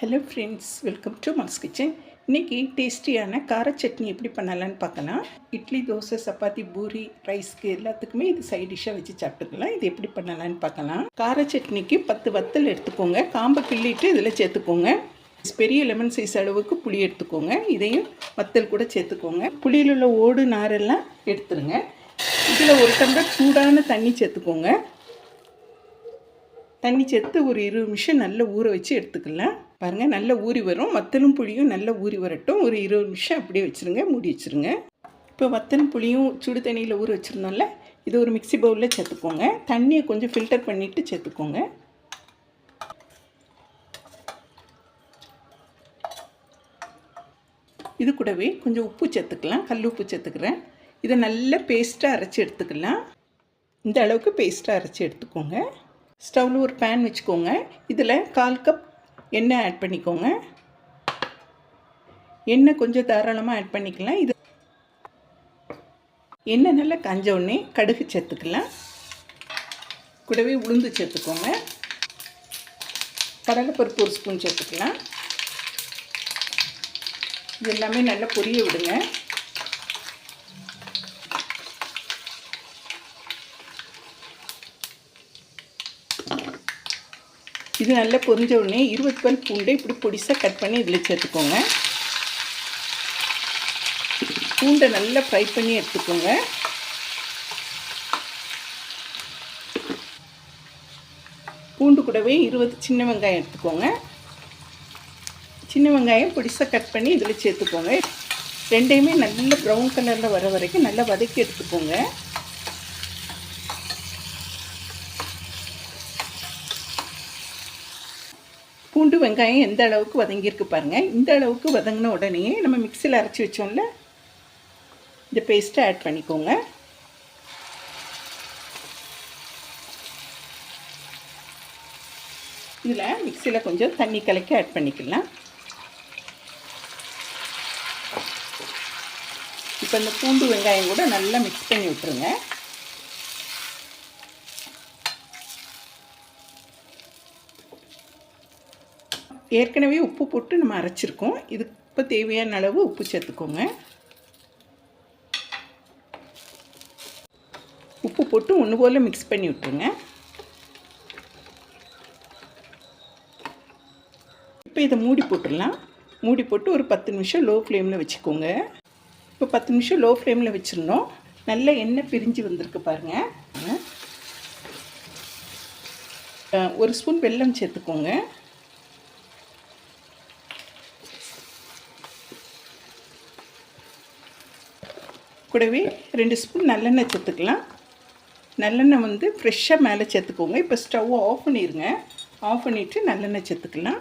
Hello friends welcome to mass kitchen இன்றைக்கி டேஸ்டியான கார சட்னி எப்படி பண்ணலான்னு பார்க்கலாம். இட்லி தோசை சப்பாத்தி பூரி ரைஸ்க்கு எல்லாத்துக்குமே இது சைட் டிஷ்ஷாக வச்சு சாப்பிட்டுக்கலாம். இது எப்படி பண்ணலான்னு பார்க்கலாம். கார சட்னிக்கு பத்து வத்தல் எடுத்துக்கோங்க. காம்பை கிள்ளிட்டு இதில் சேர்த்துக்கோங்க. பெரிய லெமன் சைஸ் அளவுக்கு புளி எடுத்துக்கோங்க. இதையும் வத்தல் கூட சேர்த்துக்கோங்க. புளியில் உள்ள ஓடு நாரெல்லாம் எடுத்துருங்க. இதில் ஒரு டம்ளர் சூடான தண்ணி சேர்த்துக்கோங்க. தண்ணி சேர்த்து ஒரு இருபது நிமிஷம் நல்லா ஊற வச்சு எடுத்துக்கலாம். பாருங்கள் நல்லா ஊறி வரும். வத்தலும் புளியும் நல்லா ஊறி வரட்டும். ஒரு இருபது நிமிஷம் அப்படியே வச்சுருங்க மூடி வச்சுருங்க. இப்போ வத்தலும் புளியும் சுடு தண்ணியில் ஊற வச்சுருந்தோம்ல இது ஒரு மிக்ஸி பவுலில் சேர்த்துக்கோங்க. தண்ணியை கொஞ்சம் ஃபில்டர் பண்ணிவிட்டு சேர்த்துக்கோங்க. இது கூடவே கொஞ்சம் உப்பு சேர்த்துக்கலாம். கல் உப்பு சேர்த்துக்கிறேன். இதை நல்லா பேஸ்ட்டாக அரைச்சி எடுத்துக்கலாம். இந்த அளவுக்கு பேஸ்ட்டாக அரைச்சி எடுத்துக்கோங்க. ஸ்டவ்வில் ஒரு பேன் வச்சுக்கோங்க. இதில் கால் கப் எண்ணெய் ஆட் பண்ணிக்கோங்க. எண்ணெய் கொஞ்சம் தாராளமாக ஆட் பண்ணிக்கலாம். இது எண்ணெய் நல்லா கஞ்ச உடனே கடுகு சேர்த்துக்கலாம். கூடவே உளுந்து சேர்த்துக்கோங்க. கடலைப்பருப்பு ஒரு ஸ்பூன் சேர்த்துக்கலாம். இது எல்லாமே நல்லா பொரிய விடுங்க. இது நல்லா பொரிஞ்ச உடனே இருபது பல் பூண்டை இப்படி பொடிசாக கட் பண்ணி இதில் சேர்த்துக்கோங்க. பூண்டை நல்லா ஃப்ரை பண்ணி எடுத்துக்கோங்க. பூண்டு கூடவே இருபது சின்ன வெங்காயம் எடுத்துக்கோங்க. சின்ன வெங்காயம் பொடிசாக கட் பண்ணி இதில் சேர்த்துக்கோங்க. ரெண்டையுமே நல்ல ப்ரௌன் கலரில் வர வரைக்கும் நல்லா வதக்கி எடுத்துக்கோங்க. பூண்டு வெங்காயம் எந்த அளவுக்கு வதங்கியிருக்கு பாருங்கள் இந்த அளவுக்கு வதங்கின உடனே நம்ம மிக்சியில் அரைச்சி வச்சோம்ல இந்த பேஸ்ட்டை ஆட் பண்ணிக்கோங்க. இதில் மிக்சியில் கொஞ்சம் தண்ணி கலக்கி ஆட் பண்ணிக்கலாம். இப்போ இந்த பூண்டு வெங்காயம் கூட நல்லா மிக்ஸ் பண்ணி விட்டுருங்க. ஏற்கனவே உப்பு போட்டு நம்ம அரைச்சிருக்கோம். இது இப்போ தேவையான அளவு உப்பு சேர்த்துக்கோங்க. உப்பு போட்டு ஒன்று போல் மிக்ஸ் பண்ணி விட்டுருங்க. இப்போ இதை மூடி போட்டுடலாம். மூடி போட்டு ஒரு பத்து நிமிஷம் லோ ஃப்ளேமில் வச்சுக்கோங்க. இப்போ பத்து நிமிஷம் லோ ஃப்ளேமில் வச்சுருந்தோம். நல்ல எண்ணெய் பிரிஞ்சு வந்திருக்கு பாருங்கள் ஒரு ஸ்பூன் வெல்லம் சேர்த்துக்கோங்க. கூடவே ரெண்டு ஸ்பூன் நல்லெண்ணெய் சேர்த்துக்கலாம். நல்லெண்ணெய் வந்து ஃப்ரெஷ்ஷாக மேலே சேர்த்துக்கோங்க. இப்போ ஸ்டவ்வை ஆஃப் பண்ணிடுங்க ஆஃப் பண்ணிவிட்டு நல்லெண்ணெய் சேர்த்துக்கலாம்.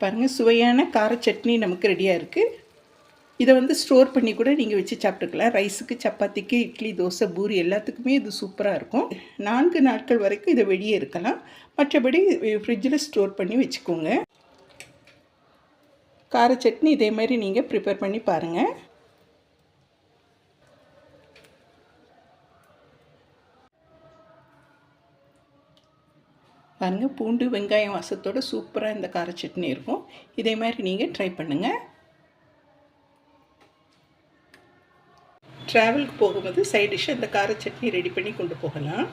பாருங்கள் சுவையான கார சட்னி நமக்கு ரெடியாக இருக்குது இதை வந்து ஸ்டோர் பண்ணி கூட நீங்கள் வச்சு சாப்பிட்டுக்கலாம். ரைஸுக்கு சப்பாத்திக்கு இட்லி தோசை பூரி எல்லாத்துக்குமே இது சூப்பராக இருக்கும். நான்கு நாட்கள் வரைக்கும் இதை வெளியே இருக்கலாம். மற்றபடி ஃப்ரிட்ஜில் ஸ்டோர் பண்ணி வச்சுக்கோங்க. கார சட்னி இதே மாதிரி நீங்கள் ப்ரிப்பேர் பண்ணி பாருங்கள் பாருங்கள் பூண்டு வெங்காயம் வாசத்தோடு சூப்பராக இந்த கார சட்னி இருக்கும். இதே மாதிரி நீங்கள் ட்ரை பண்ணுங்கள் ட்ராவலுக்கு போகும்போது சைட் டிஷ்ஷாக இந்த கார சட்னி ரெடி பண்ணி கொண்டு போகலாம்.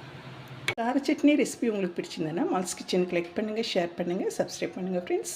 கார சட்னி ரெசிபி உங்களுக்கு பிடிச்சிருந்தேன்னா மால்ஸ் கிச்சனுக்கு லைக் பண்ணுங்கள் ஷேர் பண்ணுங்கள் சப்ஸ்கிரைப் பண்ணுங்கள் ஃப்ரெண்ட்ஸ்